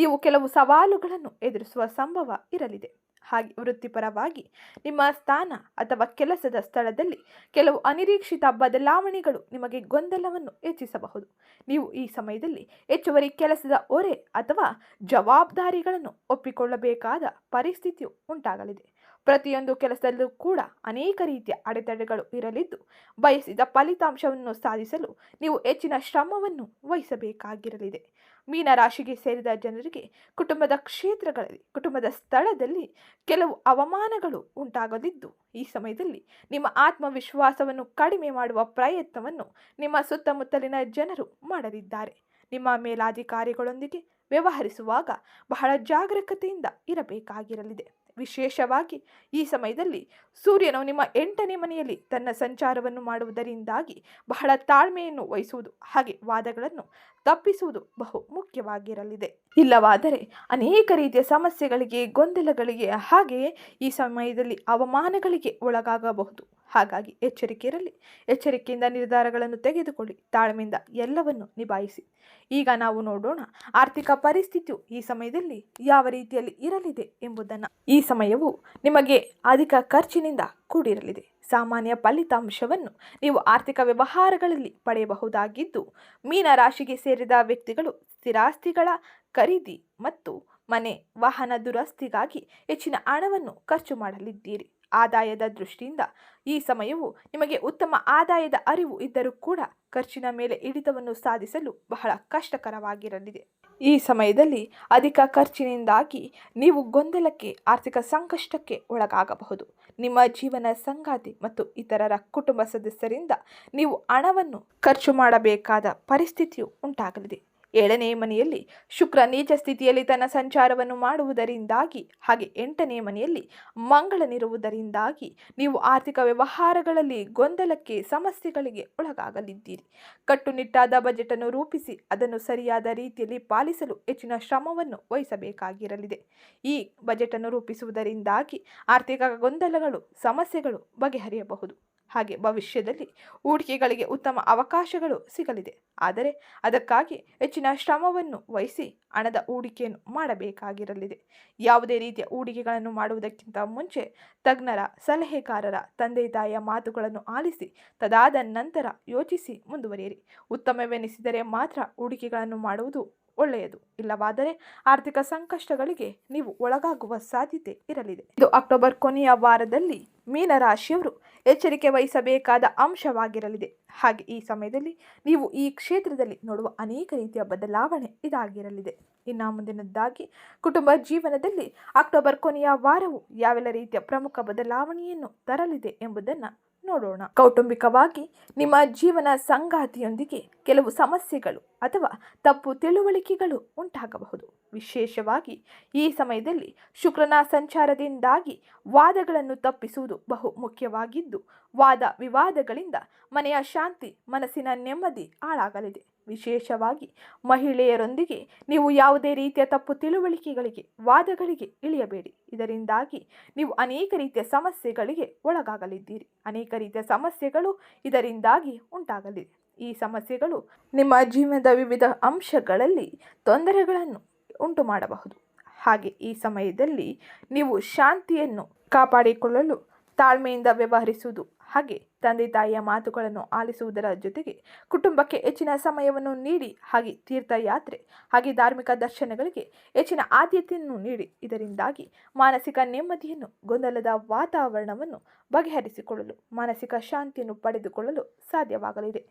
ನೀವು ಕೆಲವು ಸವಾಲುಗಳನ್ನು ಎದುರಿಸುವ ಸಂಭವ ಇರಲಿದೆ. ಹಾಗೆ ವೃತ್ತಿಪರವಾಗಿ ನಿಮ್ಮ ಸ್ಥಾನ ಅಥವಾ ಕೆಲಸದ ಸ್ಥಳದಲ್ಲಿ ಕೆಲವು ಅನಿರೀಕ್ಷಿತ ಬದಲಾವಣೆಗಳು ನಿಮಗೆ ಗೊಂದಲವನ್ನು ಹೆಚ್ಚಿಸಬಹುದು. ನೀವು ಈ ಸಮಯದಲ್ಲಿ ಹೆಚ್ಚುವರಿ ಕೆಲಸದ ಹೊರೆ ಅಥವಾ ಜವಾಬ್ದಾರಿಗಳನ್ನು ಒಪ್ಪಿಕೊಳ್ಳಬೇಕಾದ ಪರಿಸ್ಥಿತಿಯು ಉಂಟಾಗಲಿದೆ. ಪ್ರತಿಯೊಂದು ಕೆಲಸದಲ್ಲೂ ಕೂಡ ಅನೇಕ ರೀತಿಯ ಅಡೆತಡೆಗಳು ಇರಲಿದ್ದು, ಬಯಸಿದ ಫಲಿತಾಂಶವನ್ನು ಸಾಧಿಸಲು ನೀವು ಹೆಚ್ಚಿನ ಶ್ರಮವನ್ನು ವಹಿಸಬೇಕಾಗಿರಲಿದೆ. ಮೀನರಾಶಿಗೆ ಸೇರಿದ ಜನರಿಗೆ ಕುಟುಂಬದ ಕ್ಷೇತ್ರಗಳಲ್ಲಿ, ಕುಟುಂಬದ ಸ್ಥಳದಲ್ಲಿ ಕೆಲವು ಅವಮಾನಗಳು ಉಂಟಾಗಲಿದ್ದು, ಈ ಸಮಯದಲ್ಲಿ ನಿಮ್ಮ ಆತ್ಮವಿಶ್ವಾಸವನ್ನು ಕಡಿಮೆ ಮಾಡುವ ಪ್ರಯತ್ನವನ್ನು ನಿಮ್ಮ ಸುತ್ತಮುತ್ತಲಿನ ಜನರು ಮಾಡಲಿದ್ದಾರೆ. ನಿಮ್ಮ ಮೇಲಾಧಿಕಾರಿಗಳೊಂದಿಗೆ ವ್ಯವಹರಿಸುವಾಗ ಬಹಳ ಜಾಗರೂಕತೆಯಿಂದ ಇರಬೇಕಾಗಿರಲಿದೆ. ವಿಶೇಷವಾಗಿ ಈ ಸಮಯದಲ್ಲಿ ಸೂರ್ಯನು ನಿಮ್ಮ ಎಂಟನೇ ಮನೆಯಲ್ಲಿ ತನ್ನ ಸಂಚಾರವನ್ನು ಮಾಡುವುದರಿಂದಾಗಿ ಬಹಳ ತಾಳ್ಮೆಯನ್ನು ವಹಿಸುವುದು, ಹಾಗೆ ವಾದಗಳನ್ನು ತಪ್ಪಿಸುವುದು ಬಹು ಮುಖ್ಯವಾಗಿರಲಿದೆ. ಇಲ್ಲವಾದರೆ ಅನೇಕ ರೀತಿಯ ಸಮಸ್ಯೆಗಳಿಗೆ, ಗೊಂದಲಗಳಿಗೆ, ಹಾಗೆಯೇ ಈ ಸಮಯದಲ್ಲಿ ಅವಮಾನಗಳಿಗೆ ಒಳಗಾಗಬಹುದು. ಹಾಗಾಗಿ ಎಚ್ಚರಿಕೆ ಇರಲಿ. ಎಚ್ಚರಿಕೆಯಿಂದ ನಿರ್ಧಾರಗಳನ್ನು ತೆಗೆದುಕೊಳ್ಳಿ. ತಾಳ್ಮೆಯಿಂದ ಎಲ್ಲವನ್ನು ನಿಭಾಯಿಸಿ. ಈಗ ನಾವು ನೋಡೋಣ ಆರ್ಥಿಕ ಪರಿಸ್ಥಿತಿಯು ಈ ಸಮಯದಲ್ಲಿ ಯಾವ ರೀತಿಯಲ್ಲಿ ಇರಲಿದೆ ಎಂಬುದನ್ನು. ಈ ಸಮಯವು ನಿಮಗೆ ಅಧಿಕ ಖರ್ಚಿನಿಂದ ಕೂಡಿರಲಿದೆ. ಸಾಮಾನ್ಯ ಫಲಿತಾಂಶವನ್ನು ನೀವು ಆರ್ಥಿಕ ವ್ಯವಹಾರಗಳಲ್ಲಿ ಪಡೆಯಬಹುದಾಗಿದ್ದು ಮೀನ ರಾಶಿಗೆ ಸೇರಿದ ವ್ಯಕ್ತಿಗಳು ಸ್ಥಿರಾಸ್ತಿಗಳ ಖರೀದಿ ಮತ್ತು ಮನೆ ವಾಹನ ದುರಸ್ತಿಗಾಗಿ ಹೆಚ್ಚಿನ ಹಣವನ್ನು ಖರ್ಚು ಮಾಡಲಿದ್ದೀರಿ. ಆದಾಯದ ದೃಷ್ಟಿಯಿಂದ ಈ ಸಮಯವು ನಿಮಗೆ ಉತ್ತಮ ಆದಾಯದ ಅರಿವು ಇದ್ದರೂ ಕೂಡ ಖರ್ಚಿನ ಮೇಲೆ ಹಿಡಿತವನ್ನು ಸಾಧಿಸಲು ಬಹಳ ಕಷ್ಟಕರವಾಗಿರಲಿದೆ. ಈ ಸಮಯದಲ್ಲಿ ಅಧಿಕ ಖರ್ಚಿನಿಂದಾಗಿ ನೀವು ಗೊಂದಲಕ್ಕೆ, ಆರ್ಥಿಕ ಸಂಕಷ್ಟಕ್ಕೆ ಒಳಗಾಗಬಹುದು. ನಿಮ್ಮ ಜೀವನ ಸಂಗಾತಿ ಮತ್ತು ಇತರರ ಕುಟುಂಬ ಸದಸ್ಯರಿಂದ ನೀವು ಹಣವನ್ನು ಖರ್ಚು ಮಾಡಬೇಕಾದ ಪರಿಸ್ಥಿತಿಯು ಉಂಟಾಗಲಿದೆ. ಏಳನೇ ಮನೆಯಲ್ಲಿ ಶುಕ್ರ ನೀಚ ಸ್ಥಿತಿಯಲ್ಲಿ ತನ್ನ ಸಂಚಾರವನ್ನು ಮಾಡುವುದರಿಂದಾಗಿ, ಹಾಗೆ ಎಂಟನೇ ಮನೆಯಲ್ಲಿ ಮಂಗಳನಿರುವುದರಿಂದಾಗಿ ನೀವು ಆರ್ಥಿಕ ವ್ಯವಹಾರಗಳಲ್ಲಿ ಗೊಂದಲಕ್ಕೆ, ಸಮಸ್ಯೆಗಳಿಗೆ ಒಳಗಾಗಲಿದ್ದೀರಿ. ಕಟ್ಟುನಿಟ್ಟಾದ ಬಜೆಟನ್ನು ರೂಪಿಸಿ, ಅದನ್ನು ಸರಿಯಾದ ರೀತಿಯಲ್ಲಿ ಪಾಲಿಸಲು ಹೆಚ್ಚಿನ ಶ್ರಮವನ್ನು ವಹಿಸಬೇಕಾಗಿರಲಿದೆ. ಈ ಬಜೆಟನ್ನು ರೂಪಿಸುವುದರಿಂದಾಗಿ ಆರ್ಥಿಕ ಗೊಂದಲಗಳು, ಸಮಸ್ಯೆಗಳು ಬಗೆಹರಿಯಬಹುದು. ಹಾಗೆ ಭವಿಷ್ಯದಲ್ಲಿ ಹೂಡಿಕೆಗಳಿಗೆ ಉತ್ತಮ ಅವಕಾಶಗಳು ಸಿಗಲಿದೆ. ಆದರೆ ಅದಕ್ಕಾಗಿ ಹೆಚ್ಚಿನ ಶ್ರಮವನ್ನು ವಹಿಸಿ ಹಣದ ಹೂಡಿಕೆಯನ್ನು ಮಾಡಬೇಕಾಗಿರಲಿದೆ. ಯಾವುದೇ ರೀತಿಯ ಹೂಡಿಕೆಗಳನ್ನು ಮಾಡುವುದಕ್ಕಿಂತ ಮುಂಚೆ ತಜ್ಞರ, ಸಲಹೆಗಾರರ, ತಂದೆ ತಾಯಿಯ ಮಾತುಗಳನ್ನು ಆಲಿಸಿ, ತದಾದ ನಂತರ ಯೋಚಿಸಿ ಮುಂದುವರಿಯಿರಿ. ಉತ್ತಮವೆನಿಸಿದರೆ ಮಾತ್ರ ಹೂಡಿಕೆಗಳನ್ನು ಮಾಡುವುದು ಒಳ್ಳೆಯದು. ಇಲ್ಲವಾದರೆ ಆರ್ಥಿಕ ಸಂಕಷ್ಟಗಳಿಗೆ ನೀವು ಒಳಗಾಗುವ ಸಾಧ್ಯತೆ ಇರಲಿದೆ. ಇದು ಅಕ್ಟೋಬರ್ ಕೊನೆಯ ವಾರದಲ್ಲಿ ಮೀನರಾಶಿಯವರು ಎಚ್ಚರಿಕೆ ವಹಿಸಬೇಕಾದ ಅಂಶವಾಗಿರಲಿದೆ. ಹಾಗೆ ಈ ಸಮಯದಲ್ಲಿ ನೀವು ಈ ಕ್ಷೇತ್ರದಲ್ಲಿ ನೋಡುವ ಅನೇಕ ರೀತಿಯ ಬದಲಾವಣೆ ಇದಾಗಿರಲಿದೆ. ಇನ್ನು ಮುಂದಿನದ್ದಾಗಿ ಕುಟುಂಬ ಜೀವನದಲ್ಲಿ ಅಕ್ಟೋಬರ್ ಕೊನೆಯ ವಾರವು ಯಾವೆಲ್ಲ ರೀತಿಯ ಪ್ರಮುಖ ಬದಲಾವಣೆಯನ್ನು ತರಲಿದೆ ಎಂಬುದನ್ನು ನೋಡೋಣ. ಕೌಟುಂಬಿಕವಾಗಿ ನಿಮ್ಮ ಜೀವನ ಸಂಗಾತಿಯೊಂದಿಗೆ ಕೆಲವು ಸಮಸ್ಯೆಗಳು ಅಥವಾ ತಪ್ಪು ತಿಳುವಳಿಕೆಗಳು ಉಂಟಾಗಬಹುದು. ವಿಶೇಷವಾಗಿ ಈ ಸಮಯದಲ್ಲಿ ಶುಕ್ರನ ಸಂಚಾರದಿಂದಾಗಿ ವಾದಗಳನ್ನು ತಪ್ಪಿಸುವುದು ಬಹು ಮುಖ್ಯವಾಗಿದ್ದು, ವಾದ ವಿವಾದಗಳಿಂದ ಮನೆಯ ಶಾಂತಿ, ಮನಸ್ಸಿನ ನೆಮ್ಮದಿ ಹಾಳಾಗಲಿದೆ. ವಿಶೇಷವಾಗಿ ಮಹಿಳೆಯರೊಂದಿಗೆ ನೀವು ಯಾವುದೇ ರೀತಿಯ ತಪ್ಪು ತಿಳುವಳಿಕೆಗಳಿಗೆ, ವಾದಗಳಿಗೆ ಇಳಿಯಬೇಡಿ. ಇದರಿಂದಾಗಿ ನೀವು ಅನೇಕ ರೀತಿಯ ಸಮಸ್ಯೆಗಳಿಗೆ ಒಳಗಾಗಲಿದ್ದೀರಿ. ಅನೇಕ ರೀತಿಯ ಸಮಸ್ಯೆಗಳು ಇದರಿಂದಾಗಿ ಉಂಟಾಗಲಿದೆ. ಈ ಸಮಸ್ಯೆಗಳು ನಿಮ್ಮ ಜೀವನದ ವಿವಿಧ ಅಂಶಗಳಲ್ಲಿ ತೊಂದರೆಗಳನ್ನು ಉಂಟು ಮಾಡಬಹುದು ಹಾಗೆ ಈ ಸಮಯದಲ್ಲಿ ನೀವು ಶಾಂತಿಯನ್ನು ಕಾಪಾಡಿಕೊಳ್ಳಲು ತಾಳ್ಮೆಯಿಂದ ವ್ಯವಹರಿಸುವುದು ಹಾಗೆ ತಂದೆ ತಾಯಿಯ ಮಾತುಗಳನ್ನು ಆಲಿಸುವುದರ ಜೊತೆಗೆ ಕುಟುಂಬಕ್ಕೆ ಹೆಚ್ಚಿನ ಸಮಯವನ್ನು ನೀಡಿ ಹಾಗೆ ತೀರ್ಥಯಾತ್ರೆ ಹಾಗೆ ಧಾರ್ಮಿಕ ದರ್ಶನಗಳಿಗೆ ಹೆಚ್ಚಿನ ಆದ್ಯತೆಯನ್ನು ನೀಡಿ. ಇದರಿಂದಾಗಿ ಮಾನಸಿಕ ನೆಮ್ಮದಿಯನ್ನು, ಗೊಂದಲದ ವಾತಾವರಣವನ್ನು ಬಗೆಹರಿಸಿಕೊಳ್ಳಲು, ಮಾನಸಿಕ ಶಾಂತಿಯನ್ನು ಪಡೆದುಕೊಳ್ಳಲು ಸಾಧ್ಯವಾಗಲಿದೆ.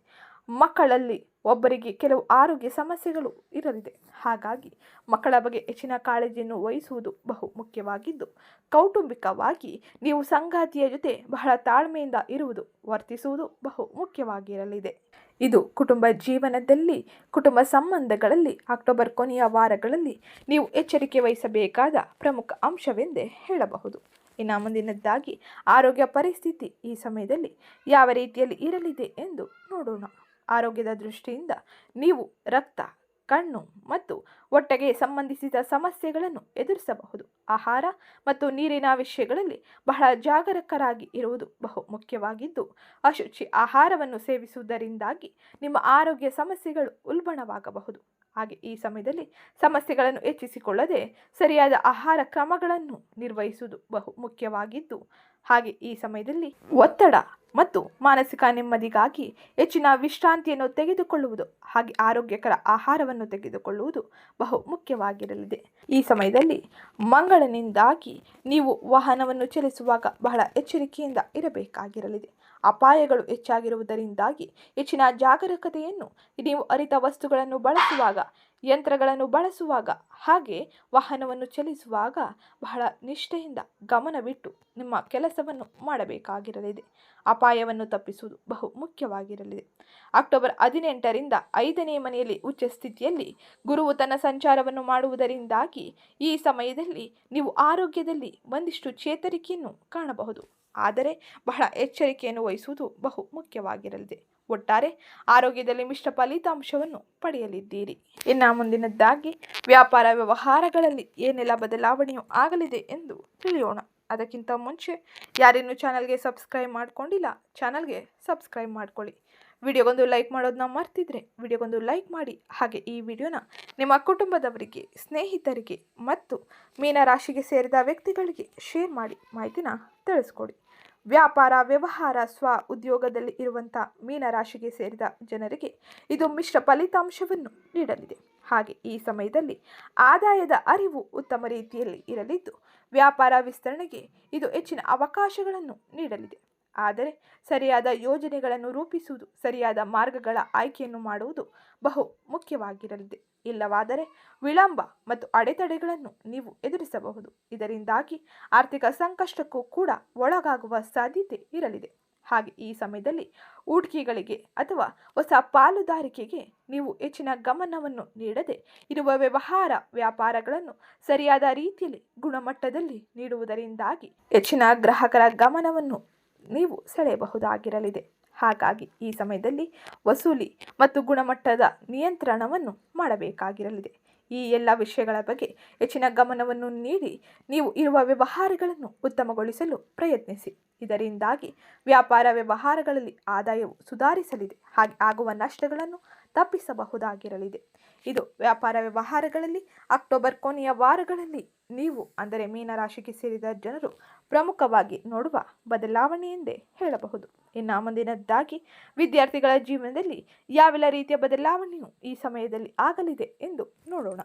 ಮಕ್ಕಳಲ್ಲಿ ಒಬ್ಬರಿಗೆ ಕೆಲವು ಆರೋಗ್ಯ ಸಮಸ್ಯೆಗಳು ಇರಲಿದೆ. ಹಾಗಾಗಿ ಮಕ್ಕಳ ಬಗ್ಗೆ ಹೆಚ್ಚಿನ ಕಾಳಜಿಯನ್ನು ವಹಿಸುವುದು ಬಹು ಮುಖ್ಯವಾಗಿದ್ದು, ಕೌಟುಂಬಿಕವಾಗಿ ನೀವು ಸಂಗಾತಿಯ ಜೊತೆ ಬಹಳ ತಾಳ್ಮೆಯಿಂದ ಇರುವುದು ವರ್ತಿಸುವುದು ಬಹು ಮುಖ್ಯವಾಗಿರಲಿದೆ. ಇದು ಕುಟುಂಬ ಜೀವನದಲ್ಲಿ, ಕುಟುಂಬ ಸಂಬಂಧಗಳಲ್ಲಿ, ಅಕ್ಟೋಬರ್ ಕೊನೆಯ ವಾರಗಳಲ್ಲಿ ನೀವು ಎಚ್ಚರಿಕೆ ವಹಿಸಬೇಕಾದ ಪ್ರಮುಖ ಅಂಶವೆಂದೇ ಹೇಳಬಹುದು. ಇನ್ನು ಮುಂದಿನದ್ದಾಗಿ, ಆರೋಗ್ಯ ಪರಿಸ್ಥಿತಿ ಈ ಸಮಯದಲ್ಲಿ ಯಾವ ರೀತಿಯಲ್ಲಿ ಇರಲಿದೆ ಎಂದು ನೋಡೋಣ. ಆರೋಗ್ಯದ ದೃಷ್ಟಿಯಿಂದ ನೀವು ರಕ್ತ, ಕಣ್ಣು ಮತ್ತು ಹೊಟ್ಟೆಗೆ ಸಂಬಂಧಿಸಿದ ಸಮಸ್ಯೆಗಳನ್ನು ಎದುರಿಸಬಹುದು. ಆಹಾರ ಮತ್ತು ನೀರಿನ ವಿಷಯಗಳಲ್ಲಿ ಬಹಳ ಜಾಗರೂಕರಾಗಿ ಇರುವುದು ಬಹು ಮುಖ್ಯವಾಗಿದ್ದು, ಅಶುಚಿ ಆಹಾರವನ್ನು ಸೇವಿಸುವುದರಿಂದಾಗಿ ನಿಮ್ಮ ಆರೋಗ್ಯ ಸಮಸ್ಯೆಗಳು ಉಲ್ಬಣವಾಗಬಹುದು. ಹಾಗೆ ಈ ಸಮಯದಲ್ಲಿ ಸಮಸ್ಯೆಗಳನ್ನು ಹೆಚ್ಚಿಸಿಕೊಳ್ಳದೆ ಸರಿಯಾದ ಆಹಾರ ಕ್ರಮಗಳನ್ನು ನಿರ್ವಹಿಸುವುದು ಬಹು ಮುಖ್ಯವಾಗಿದ್ದು, ಹಾಗೆ ಈ ಸಮಯದಲ್ಲಿ ಒತ್ತಡ ಮತ್ತು ಮಾನಸಿಕ ನೆಮ್ಮದಿಗಾಗಿ ಹೆಚ್ಚಿನ ವಿಶ್ರಾಂತಿಯನ್ನು ತೆಗೆದುಕೊಳ್ಳುವುದು ಹಾಗೆ ಆರೋಗ್ಯಕರ ಆಹಾರವನ್ನು ತೆಗೆದುಕೊಳ್ಳುವುದು ಬಹು ಮುಖ್ಯವಾಗಿರಲಿದೆ. ಈ ಸಮಯದಲ್ಲಿ ಮಂಗಳನಿಂದಾಗಿ ನೀವು ವಾಹನವನ್ನು ಚಲಿಸುವಾಗ ಬಹಳ ಎಚ್ಚರಿಕೆಯಿಂದ ಇರಬೇಕಾಗಿರಲಿದೆ. ಅಪಾಯಗಳು ಹೆಚ್ಚಾಗಿರುವುದರಿಂದಾಗಿ ಹೆಚ್ಚಿನ ಜಾಗರೂಕತೆಯನ್ನು ನೀವು ಅರಿತ ವಸ್ತುಗಳನ್ನು ಬಳಸುವಾಗ, ಯಂತ್ರಗಳನ್ನು ಬಳಸುವಾಗ, ಹಾಗೆ ವಾಹನವನ್ನು ಚಲಿಸುವಾಗ ಬಹಳ ನಿಷ್ಠೆಯಿಂದ ಗಮನವಿಟ್ಟು ನಿಮ್ಮ ಕೆಲಸವನ್ನು ಮಾಡಬೇಕಾಗಿರಲಿದೆ. ಅಪಾಯವನ್ನು ತಪ್ಪಿಸುವುದು ಬಹು ಮುಖ್ಯವಾಗಿರಲಿದೆ. ಅಕ್ಟೋಬರ್ ಹದಿನೆಂಟರಿಂದ ಐದನೇ ಮನೆಯಲ್ಲಿ ಉಚ್ಚ ಸ್ಥಿತಿಯಲ್ಲಿ ಗುರುವು ತನ್ನ ಸಂಚಾರವನ್ನು ಮಾಡುವುದರಿಂದಾಗಿ ಈ ಸಮಯದಲ್ಲಿ ನೀವು ಆರೋಗ್ಯದಲ್ಲಿ ಒಂದಿಷ್ಟು ಚೇತರಿಕೆಯನ್ನು ಕಾಣಬಹುದು. ಆದರೆ ಬಹಳ ಎಚ್ಚರಿಕೆಯನ್ನು ವಹಿಸುವುದು ಬಹು ಮುಖ್ಯವಾಗಿರಲಿದೆ. ಒಟ್ಟಾರೆ ಆರೋಗ್ಯದಲ್ಲಿ ಮಿಶ್ರ ಫಲಿತಾಂಶವನ್ನು ಪಡೆಯಲಿದ್ದೀರಿ. ಇನ್ನು ಮುಂದಿನದ್ದಾಗಿ ವ್ಯಾಪಾರ ವ್ಯವಹಾರಗಳಲ್ಲಿ ಏನೆಲ್ಲ ಬದಲಾವಣೆಯು ಆಗಲಿದೆ ಎಂದು ತಿಳಿಯೋಣ. ಅದಕ್ಕಿಂತ ಮುಂಚೆ ಯಾರಿನ್ನು ಚಾನಲ್ಗೆ ಸಬ್ಸ್ಕ್ರೈಬ್ ಮಾಡ್ಕೊಂಡಿಲ್ಲ ಚಾನಲ್ಗೆ ಸಬ್ಸ್ಕ್ರೈಬ್ ಮಾಡ್ಕೊಳ್ಳಿ. ವಿಡಿಯೋಗೊಂದು ಲೈಕ್ ಮಾಡೋದನ್ನ ಮರ್ತಿದ್ರೆ ವಿಡಿಯೋಗೊಂದು ಲೈಕ್ ಮಾಡಿ. ಹಾಗೆ ಈ ವಿಡಿಯೋನ ನಿಮ್ಮ ಕುಟುಂಬದವರಿಗೆ, ಸ್ನೇಹಿತರಿಗೆ ಮತ್ತು ಮೀನರಾಶಿಗೆ ಸೇರಿದ ವ್ಯಕ್ತಿಗಳಿಗೆ ಶೇರ್ ಮಾಡಿ ಮಾಹಿತಿನ ತಿಳಿಸ್ಕೊಡಿ. ವ್ಯಾಪಾರ, ವ್ಯವಹಾರ, ಸ್ವ ಉದ್ಯೋಗದಲ್ಲಿ ಇರುವಂಥ ಮೀನರಾಶಿಗೆ ಸೇರಿದ ಜನರಿಗೆ ಇದು ಮಿಶ್ರ ಫಲಿತಾಂಶವನ್ನು ನೀಡಲಿದೆ. ಹಾಗೆ ಈ ಸಮಯದಲ್ಲಿ ಆದಾಯದ ಅರಿವು ಉತ್ತಮ ರೀತಿಯಲ್ಲಿ ಇರಲಿದ್ದು, ವ್ಯಾಪಾರ ವಿಸ್ತರಣೆಗೆ ಇದು ಹೆಚ್ಚಿನ ಅವಕಾಶಗಳನ್ನು ನೀಡಲಿದೆ. ಆದರೆ ಸರಿಯಾದ ಯೋಜನೆಗಳನ್ನು ರೂಪಿಸುವುದು, ಸರಿಯಾದ ಮಾರ್ಗಗಳ ಆಯ್ಕೆಯನ್ನು ಮಾಡುವುದು ಬಹು ಮುಖ್ಯವಾಗಿರಲಿದೆ. ಇಲ್ಲವಾದರೆ ವಿಳಂಬ ಮತ್ತು ಅಡೆತಡೆಗಳನ್ನು ನೀವು ಎದುರಿಸಬಹುದು. ಇದರಿಂದಾಗಿ ಆರ್ಥಿಕ ಸಂಕಷ್ಟಕ್ಕೂ ಕೂಡ ಒಳಗಾಗುವ ಸಾಧ್ಯತೆ ಇರಲಿದೆ. ಹಾಗೆ ಈ ಸಮಯದಲ್ಲಿ ಹೂಡಿಕೆಗಳಿಗೆ ಅಥವಾ ಹೊಸ ಪಾಲುದಾರಿಕೆಗೆ ನೀವು ಹೆಚ್ಚಿನ ಗಮನವನ್ನು ನೀಡದೆ ಇರುವ ವ್ಯವಹಾರ ವ್ಯಾಪಾರಗಳನ್ನು ಸರಿಯಾದ ರೀತಿಯಲ್ಲಿ ಗುಣಮಟ್ಟದಲ್ಲಿ ನೀಡುವುದರಿಂದಾಗಿ ಹೆಚ್ಚಿನ ಗ್ರಾಹಕರ ಗಮನವನ್ನು ನೀವು ಸೆಳೆಯಬಹುದಾಗಿರಲಿದೆ. ಹಾಗಾಗಿ ಈ ಸಮಯದಲ್ಲಿ ವಸೂಲಿ ಮತ್ತು ಗುಣಮಟ್ಟದ ನಿಯಂತ್ರಣವನ್ನು ಮಾಡಬೇಕಾಗಿರಲಿದೆ. ಈ ಎಲ್ಲ ವಿಷಯಗಳ ಬಗ್ಗೆ ಹೆಚ್ಚಿನ ಗಮನವನ್ನು ನೀಡಿ ನೀವು ಇರುವ ವ್ಯವಹಾರಗಳನ್ನು ಉತ್ತಮಗೊಳಿಸಲು ಪ್ರಯತ್ನಿಸಿ. ಇದರಿಂದಾಗಿ ವ್ಯಾಪಾರ ವ್ಯವಹಾರಗಳಲ್ಲಿ ಆದಾಯವು ಸುಧಾರಿಸಲಿದೆ. ಹಾಗೆ ಆಗುವ ನಷ್ಟಗಳನ್ನು ತಪ್ಪಿಸಬಹುದಾಗಿರಲಿದೆ. ಇದು ವ್ಯಾಪಾರ ವ್ಯವಹಾರಗಳಲ್ಲಿ, ಅಕ್ಟೋಬರ್ ಕೊನೆಯ ವಾರಗಳಲ್ಲಿ ನೀವು, ಅಂದರೆ ಮೀನರಾಶಿಗೆ ಸೇರಿದ ಜನರು, ಪ್ರಮುಖವಾಗಿ ನೋಡುವ ಬದಲಾವಣೆ ಎಂದೇ ಹೇಳಬಹುದು. ಇನ್ನು ಮುಂದಿನದ್ದಾಗಿ, ವಿದ್ಯಾರ್ಥಿಗಳ ಜೀವನದಲ್ಲಿ ಯಾವೆಲ್ಲ ರೀತಿಯ ಬದಲಾವಣೆಯು ಈ ಸಮಯದಲ್ಲಿ ಆಗಲಿದೆ ಎಂದು ನೋಡೋಣ.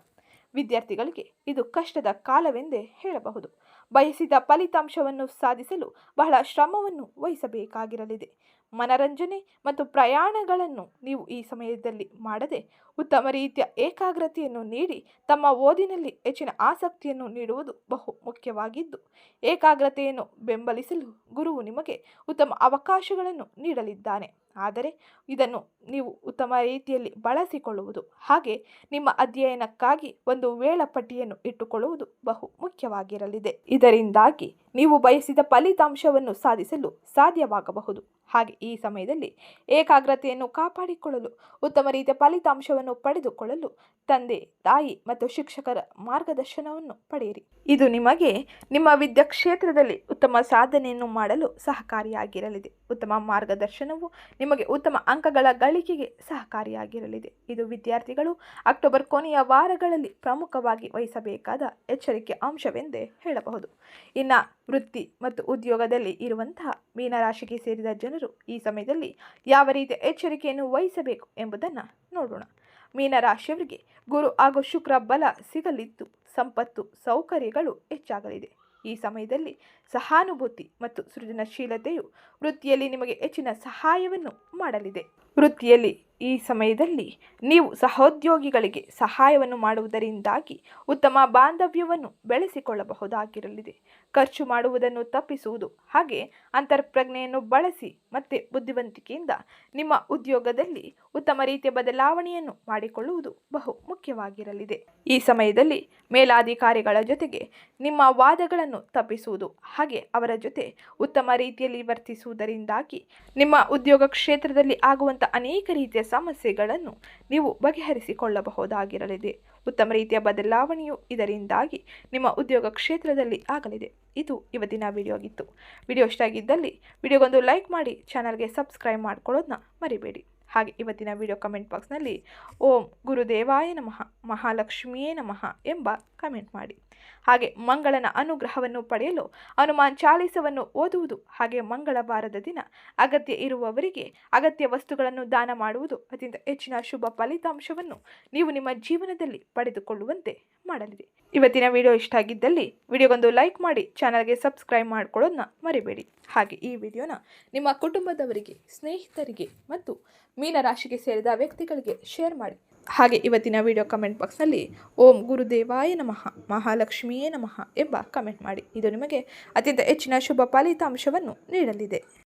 ವಿದ್ಯಾರ್ಥಿಗಳಿಗೆ ಇದು ಕಷ್ಟದ ಕಾಲವೆಂದೇ ಹೇಳಬಹುದು. ಬಯಸಿದ ಫಲಿತಾಂಶವನ್ನು ಸಾಧಿಸಲು ಬಹಳ ಶ್ರಮವನ್ನು ವಹಿಸಬೇಕಾಗಿರಲಿದೆ. ಮನರಂಜನೆ ಮತ್ತು ಪ್ರಯಾಣಗಳನ್ನು ನೀವು ಈ ಸಮಯದಲ್ಲಿ ಮಾಡದೆ ಉತ್ತಮ ರೀತಿಯ ಏಕಾಗ್ರತೆಯನ್ನು ನೀಡಿ ತಮ್ಮ ಓದಿನಲ್ಲಿ ಹೆಚ್ಚಿನ ಆಸಕ್ತಿಯನ್ನು ನೀಡುವುದು ಬಹು ಮುಖ್ಯವಾಗಿದ್ದು, ಏಕಾಗ್ರತೆಯನ್ನು ಬೆಂಬಲಿಸಲು ಗುರುವು ನಿಮಗೆ ಉತ್ತಮ ಅವಕಾಶಗಳನ್ನು ನೀಡಲಿದ್ದಾನೆ. ಆದರೆ ಇದನ್ನು ನೀವು ಉತ್ತಮ ರೀತಿಯಲ್ಲಿ ಬಳಸಿಕೊಳ್ಳುವುದು. ಹಾಗೆ ನಿಮ್ಮ ಅಧ್ಯಯನಕ್ಕಾಗಿ ಒಂದು ವೇಳಾಪಟ್ಟಿಯನ್ನು ಇಟ್ಟುಕೊಳ್ಳುವುದು ಬಹು ಮುಖ್ಯವಾಗಿರಲಿದೆ. ಇದರಿಂದಾಗಿ ನೀವು ಬಯಸಿದ ಫಲಿತಾಂಶವನ್ನು ಸಾಧಿಸಲು ಸಾಧ್ಯವಾಗಬಹುದು. ಹಾಗೆ ಈ ಸಮಯದಲ್ಲಿ ಏಕಾಗ್ರತೆಯನ್ನು ಕಾಪಾಡಿಕೊಳ್ಳಲು, ಉತ್ತಮ ರೀತಿಯ ಫಲಿತಾಂಶವನ್ನು ಪಡೆದುಕೊಳ್ಳಲು ತಂದೆ, ತಾಯಿ ಮತ್ತು ಶಿಕ್ಷಕರ ಮಾರ್ಗದರ್ಶನವನ್ನು ಪಡೆಯಿರಿ. ಇದು ನಿಮಗೆ ನಿಮ್ಮ ವಿದ್ಯಾ ಕ್ಷೇತ್ರದಲ್ಲಿ ಉತ್ತಮ ಸಾಧನೆಯನ್ನು ಮಾಡಲು ಸಹಕಾರಿಯಾಗಿರಲಿದೆ. ಉತ್ತಮ ಮಾರ್ಗದರ್ಶನವು ನಿಮಗೆ ಉತ್ತಮ ಅಂಕಗಳ ಗಳಿಕೆಗೆ ಸಹಕಾರಿಯಾಗಿರಲಿದೆ. ಇದು ವಿದ್ಯಾರ್ಥಿಗಳು ಅಕ್ಟೋಬರ್ ಕೊನೆಯ ವಾರಗಳಲ್ಲಿ ಪ್ರಮುಖವಾಗಿ ವಹಿಸಬೇಕಾದ ಎಚ್ಚರಿಕೆ ಅಂಶವೆಂದೇ ಹೇಳಬಹುದು. ಇನ್ನು ವೃತ್ತಿ ಮತ್ತು ಉದ್ಯೋಗದಲ್ಲಿ ಇರುವಂತಹ ಮೀನರಾಶಿಗೆ ಸೇರಿದ ಜನರು ಈ ಸಮಯದಲ್ಲಿ ಯಾವ ರೀತಿಯ ಎಚ್ಚರಿಕೆಯನ್ನು ವಹಿಸಬೇಕು ಎಂಬುದನ್ನು ನೋಡೋಣ. ಮೀನರಾಶಿಯವರಿಗೆ ಗುರು ಹಾಗೂ ಶುಕ್ರ ಬಲ ಸಿಗಲಿದ್ದು, ಸಂಪತ್ತು, ಸೌಕರ್ಯಗಳು ಹೆಚ್ಚಾಗಲಿದೆ. ಈ ಸಮಯದಲ್ಲಿ ಸಹಾನುಭೂತಿ ಮತ್ತು ಸೃಜನಶೀಲತೆಯು ವೃತ್ತಿಯಲ್ಲಿ ನಿಮಗೆ ಹೆಚ್ಚಿನ ಸಹಾಯವನ್ನು ಮಾಡಲಿದೆ. ವೃತ್ತಿಯಲ್ಲಿ ಈ ಸಮಯದಲ್ಲಿ ನೀವು ಸಹೋದ್ಯೋಗಿಗಳಿಗೆ ಸಹಾಯವನ್ನು ಮಾಡುವುದರಿಂದಾಗಿ ಉತ್ತಮ ಬಾಂಧವ್ಯವನ್ನು ಬೆಳೆಸಿಕೊಳ್ಳಬಹುದಾಗಿರಲಿದೆ. ಖರ್ಚು ಮಾಡುವುದನ್ನು ತಪ್ಪಿಸುವುದು ಹಾಗೆ ಅಂತರ್ಪ್ರಜ್ಞೆಯನ್ನು ಬಳಸಿ ಮತ್ತೆ ಬುದ್ಧಿವಂತಿಕೆಯಿಂದ ನಿಮ್ಮ ಉದ್ಯೋಗದಲ್ಲಿ ಉತ್ತಮ ರೀತಿಯ ಬದಲಾವಣೆಯನ್ನು ಮಾಡಿಕೊಳ್ಳುವುದು ಬಹು ಮುಖ್ಯವಾಗಿರಲಿದೆ. ಈ ಸಮಯದಲ್ಲಿ ಮೇಲಾಧಿಕಾರಿಗಳ ಜೊತೆಗೆ ನಿಮ್ಮ ವಾದಗಳನ್ನು ತಪ್ಪಿಸುವುದು ಹಾಗೆ ಅವರ ಜೊತೆ ಉತ್ತಮ ರೀತಿಯಲ್ಲಿ ವರ್ತಿಸುವುದರಿಂದಾಗಿ ನಿಮ್ಮ ಉದ್ಯೋಗ ಕ್ಷೇತ್ರದಲ್ಲಿ ಆಗುವಂಥ ಅನೇಕ ರೀತಿಯ ಸಮಸ್ಯೆಗಳನ್ನು ನೀವು ಬಗೆಹರಿಸಿಕೊಳ್ಳಬಹುದಾಗಿರಲಿದೆ. ಉತ್ತಮ ರೀತಿಯ ಬದಲಾವಣೆಯು ಇದರಿಂದಾಗಿ ನಿಮ್ಮ ಉದ್ಯೋಗ ಕ್ಷೇತ್ರದಲ್ಲಿ ಆಗಲಿದೆ. ಇದು ಇವತ್ತಿನ ವಿಡಿಯೋ ಆಗಿತ್ತು. ವಿಡಿಯೋ ಇಷ್ಟ ಆಗಿದ್ದಲ್ಲಿ ವಿಡಿಯೋಗೊಂದು ಲೈಕ್ ಮಾಡಿ ಚಾನಲ್ಗೆ ಸಬ್ಸ್ಕ್ರೈಬ್ ಮಾಡ್ಕೊಳ್ಳೋದನ್ನ ಮರಿಬೇಡಿ. ಹಾಗೆ ಇವತ್ತಿನ ವಿಡಿಯೋ ಕಮೆಂಟ್ ಬಾಕ್ಸ್ನಲ್ಲಿ ಓಂ ಗುರುದೇವಾಯ ನಮಃ, ಮಹಾಲಕ್ಷ್ಮಿಯೇ ನಮಃ ಎಂಬ ಕಮೆಂಟ್ ಮಾಡಿ. ಹಾಗೆ ಮಂಗಳನ ಅನುಗ್ರಹವನ್ನು ಪಡೆಯಲು ಹನುಮಾನ್ ಚಾಲೀಸವನ್ನು ಓದುವುದು, ಹಾಗೆ ಮಂಗಳವಾರದ ದಿನ ಅಗತ್ಯ ಇರುವವರಿಗೆ ಅಗತ್ಯ ವಸ್ತುಗಳನ್ನು ದಾನ ಮಾಡುವುದು ಅತ್ಯಂತ ಹೆಚ್ಚಿನ ಶುಭ ಫಲಿತಾಂಶವನ್ನು ನೀವು ನಿಮ್ಮ ಜೀವನದಲ್ಲಿ ಪಡೆದುಕೊಳ್ಳುವಂತೆ ಮಾಡಲಿದೆ. ಇವತ್ತಿನ ವಿಡಿಯೋ ಇಷ್ಟ ಆಗಿದ್ದಲ್ಲಿ ವಿಡಿಯೋಗೊಂದು ಲೈಕ್ ಮಾಡಿ ಚಾನಲ್ಗೆ ಸಬ್ಸ್ಕ್ರೈಬ್ ಮಾಡ್ಕೊಳ್ಳೋದನ್ನ ಮರಿಬೇಡಿ. ಹಾಗೆ ಈ ವಿಡಿಯೋನ ನಿಮ್ಮ ಕುಟುಂಬದವರಿಗೆ, ಸ್ನೇಹಿತರಿಗೆ ಮತ್ತು ಮೀನರಾಶಿಗೆ ಸೇರಿದ ವ್ಯಕ್ತಿಗಳಿಗೆ ಶೇರ್ ಮಾಡಿ. ಹಾಗೆ ಇವತ್ತಿನ ವಿಡಿಯೋ ಕಮೆಂಟ್ ಬಾಕ್ಸ್ನಲ್ಲಿ ಓಂ ಗುರುದೇವಾಯ ನಮಃ, ಮಹಾಲಕ್ಷ್ಮಿಯೇ ನಮಃ ಎಂಬ ಕಮೆಂಟ್ ಮಾಡಿ. ಇದು ನಿಮಗೆ ಅತ್ಯಂತ ಹೆಚ್ಚಿನ ಶುಭ ಫಲಿತಾಂಶವನ್ನು ನೀಡಲಿದೆ.